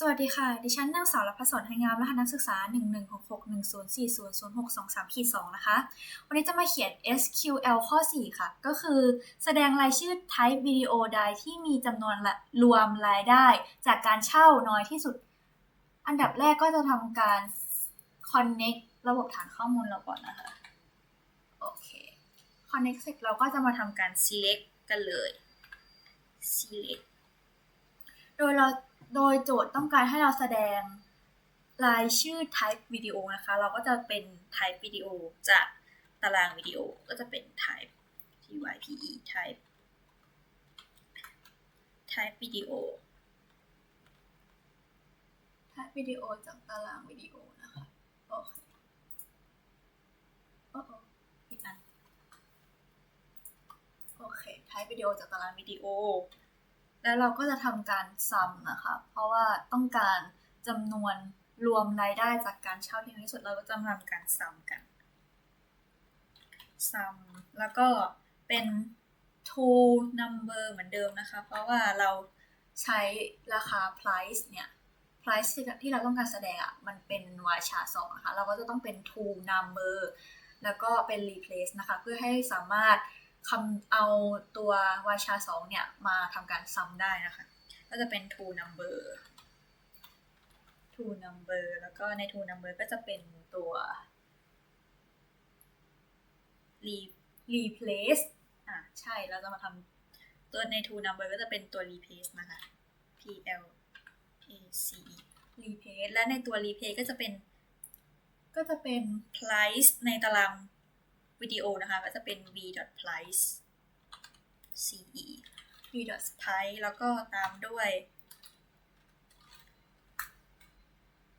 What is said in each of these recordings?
สวัสดีค่ะ ดิฉันนางสาวรัพศรไทยงามรหัสนักศึกษา 11660400623-2 นะคะ วันนี้จะมาเขียน SQL ข้อ 4 ค่ะ ก็คือแสดงรายชื่อ type video ใดที่มีจำนวนรวมรายได้ จากการเช่าน้อยที่สุด อันดับแรกก็จะทำการ connect ระบบฐานข้อมูลเราก่อนนะคะ โอเค connect เสร็จเราก็จะมาทำการ select กันเลย select โดยเรา โดยโจทย์ต้องการให้เราแสดงรายชื่อ type video นะคะ เราก็จะเป็น type video จากตารางวิดีโอก็จะเป็น type type type type video type video จากตารางวิดีโอนะคะโอเคโอ้โอ้ผิดอันโอเค type video จากตารางวิดีโอ แล้วเราก็จะทำการซัมนะคะ เพราะว่าต้องการจำนวนรวมรายได้จากการเช่าที่น้อยที่สุดเราก็จะทำการซัมกันซัมแล้วก็เป็น to number เหมือนเดิมนะคะ เพราะว่าเราใช้ราคา price เนี่ย price ที่เราต้องการแสดงอะ่ะ มันเป็นวาชา2นะคะ เราก็จะต้องเป็น to number แล้วก็เป็น replace นะคะ เพื่อให้สามารถ คำเอาตัววาชา2เนี่ย มาทำการซ้ำได้นะคะ ก็จะเป็น two number two number แล้วก็ใน two number ก็จะเป็นตัว re replace อะ ใช่ เราจะมาทำตัวใน two number ก็จะเป็นตัว replace นะคะ p l a c e replace และในตัว replace ก็จะเป็น ก็จะเป็น price ในตาราง วิดีโอนะคะก็จะเป็น v price ce v price แล้วก็ตามด้วย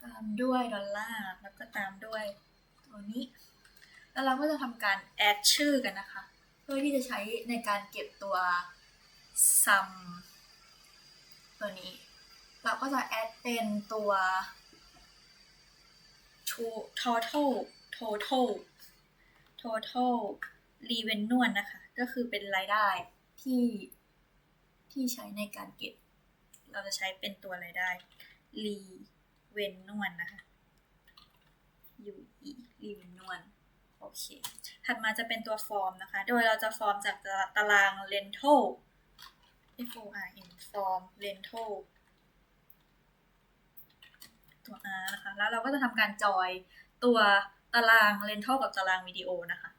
ตามด้วยดอลลาร์แล้วก็ตามด้วยตัวนี้ แล้วเราก็จะทำการ add ชื่อกันนะคะ เพื่อที่จะใช้ในการเก็บตัว sum ตัวนี้ เราก็จะ add เป็นตัว total total total revenue นะคะ ก็คือเป็นรายได้ที่ที่ใช้ในการเก็บ เราจะใช้เป็นตัวรายได้ revenue นะคะ UE revenue โอเค ถัดมาจะเป็นตัวฟอร์มนะคะ โดยเราจะฟอร์มจากตาราง rental F O R M form rental ตัว R นะคะ แล้วเราก็จะทำการจอยตัว ตาราง rental กับตารางวิดีโอนะคะ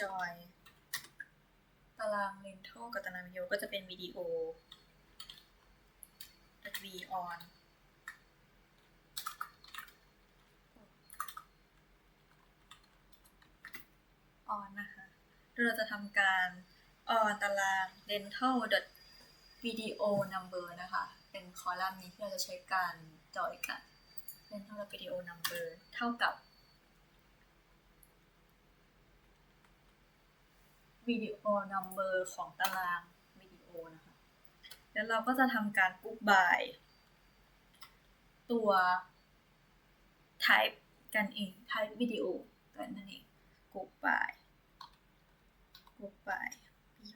จอยตาราง rental กับตารางวิดีโอก็จะเป็นวิดีโอ v on ออนนะคะโดยเราจะทำการ on ตาราง rental video number นะคะ เป็นคอลัมน์นี้ที่เราจะใช้การจอยกัน rental video number เท่ากับ video number ของตารางวิดีโอนะคะ แล้วเราก็จะทำการกรุ๊ป by ตัว type กันเอง type video กันนั่นเองกรุ๊ป by กรุ๊ป by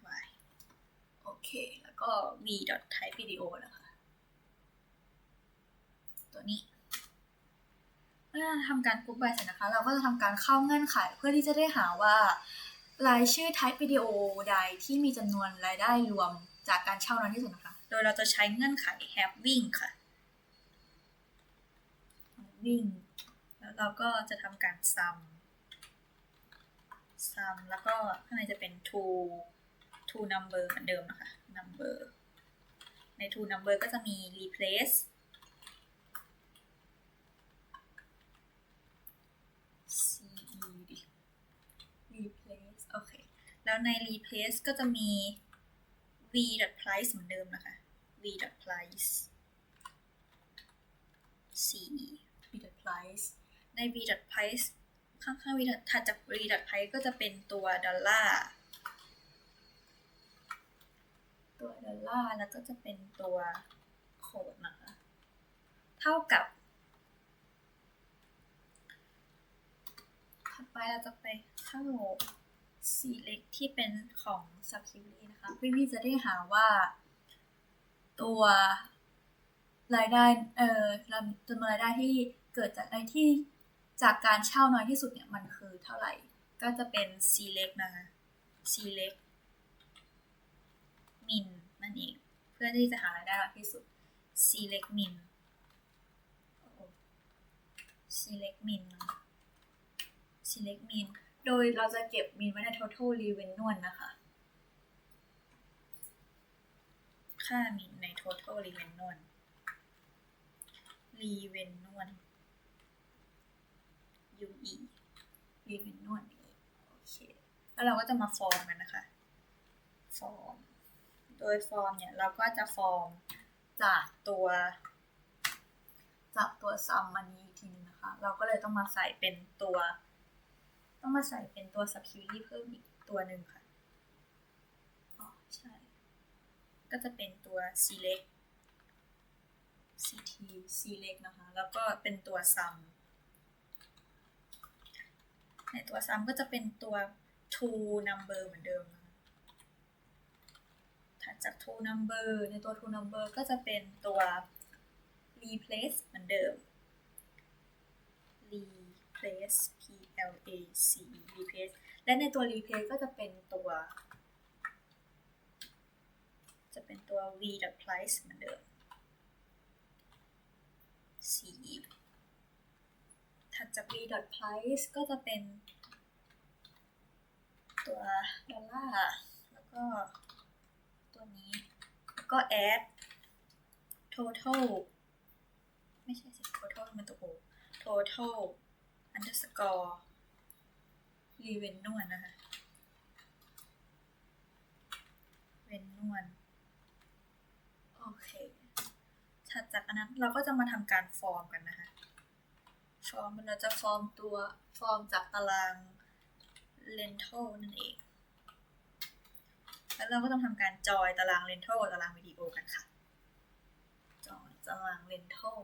by โอเค แล้วก็ v type video นะคะ ตัวนี้เมื่อทำการกรุ๊ป by เสร็จนะคะ เราก็จะทำการเข้าเงื่อนไขเพื่อที่จะได้หาว่า รายชื่อ type video ใดที่มีจำนวนรายได้รวมจากการเช่าน้อยที่สุดนะคะ โดยเราจะใช้เงื่อนไข having ค่ะ having แล้วเราก็จะทำการ sum sum แล้วก็ข้างในจะเป็น to to number เหมือนเดิมนะคะ number ใน to number ก็จะมี replace replace โอเค แล้วใน replace ก็จะมี v price เหมือนเดิมนะคะ v price c v price ใน v price ข้างๆ v ถัดจาก v price ก็จะเป็นตัวดอลลาร์ตัวดอลลาร์แล้วก็จะเป็นตัวโคดนะคะ เท่ากับ ถัดไปเราจะไปเข้า select ที่เป็นของ subquery นะคะเพื่อที่จะได้หาว่าตัวรายได้เอ่อจำนวนรายได้ที่เกิดจากในที่จากการเช่าน้อยที่สุดเนี่ยมันคือเท่าไหร่ ก็จะเป็น select นะคะ select min นั่นเอง เพื่อที่จะหารายได้มากที่สุด select min select min นะคะ select min โดยเราจะเก็บ min ไว้ใน total revenue นะคะ ค่า min ใน total revenue revenue UE revenue โอเค แล้วเราก็จะมาฟอร์มกันนะคะ ฟอร์ม โดยฟอร์มเนี่ย เราก็จะฟอร์มจากตัว จากตัวซัมมันนี้ทีนึงนะคะ เราก็เลยต้องมาใส่เป็นตัว ต้องมาใส่เป็นตัว subquery เพิ่มอีกตัวหนึ่งค่ะ อ๋อ ใช่ ก็จะเป็นตัว select ct select นะคะ แล้วก็เป็นตัว sum ในตัว sum ก็จะเป็นตัว to number เหมือนเดิมนะถัดจาก to number ในตัว to number ก็จะเป็นตัว replace เหมือนเดิม replace p l a c e p l a c e replace และในตัว replace ก็จะเป็นตัว จะเป็นตัว v price เหมือนเดิม c ถัดจาก v price ก็จะเป็นตัวดอลลาร์แล้วก็ตัวนี้แล้วก็ add total ไม่ใช่สิ total มันตัว o total underscore revenue นะคะ revenue โอเคถัดจากอันนั้นเราก็จะมาทำการฟอร์มกันนะคะ ฟอร์มเราจะฟอร์มตัวฟอร์มจากตาราง rental นั่นเอง แล้วเราก็ต้องทำการจอยตาราง rental ตารางวิดีโอกันค่ะ จอยตาราง rental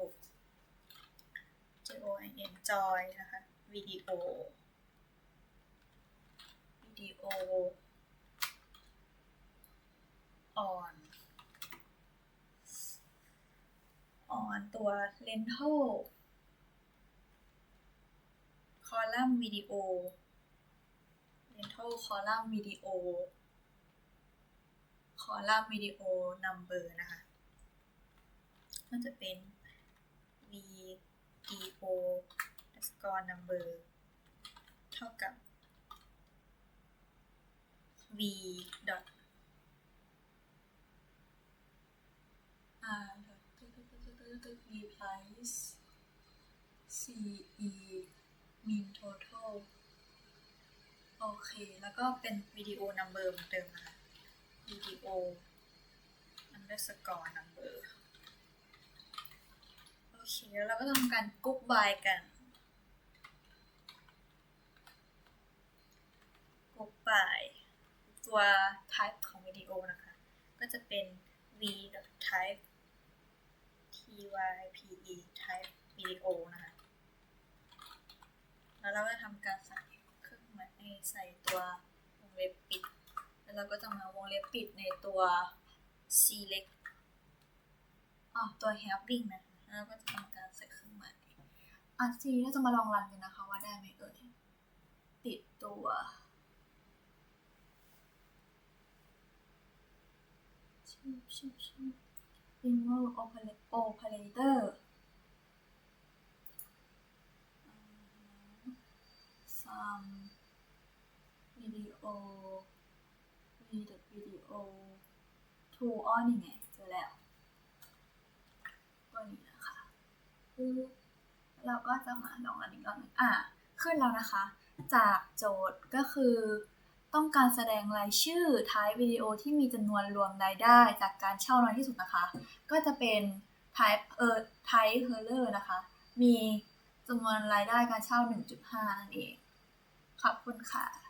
O I N จอยนะคะวิดีโอวิดีโอ on on ตัว rental คอลัมน์วิดีโอ rental คอลัมน์วิดีโอคอลัมน์วิดีโอ number นะคะก็จะเป็น v e o underscore number เท่ากับ v dot r replace ce mean total โอเค แล้วก็เป็นวิดีโอ number เหมือนเดิมนะคะวิดีโอ underscore number เคแล้วเราก็ทำการกรุ๊ปบายกันกรุ๊ปบายตัว type ของวิดีโอนะคะ ก็จะเป็น v type type type video นะคะ แล้วเราก็ทำการใส่เครื่องหมายใส่ตัววงเล็บปิด แล้วเราก็จะมาวงเล็บปิดในตัว select อ๋อตัว helping นะ แล้วเราก็จะทำการใส่เครื่องหมายอะทีนี้เราจะมาลองรันกันนะคะว่าได้ไหมเอ่ยปิดตัว ชื่อชื่อชื่อ remote operator some video read video to on นี่ไงเจอแล้วตัวนี้นะ คือ เราก็จะมาลองอันนี้ก่อนงอะขึ้นแล้วนะคะ จากโจทย์ก็คือ ต้องการแสดงรายชื่อท้ายวิดีโอที่มีจำนวนรวมรายได้ จากการเช่าน้อยที่สุดนะคะ ก็จะเป็น type เอ่อ type header นะคะ มีจำนวนรายได้การเช่า 1.5 นั่นเอง ขอบคุณค่ะ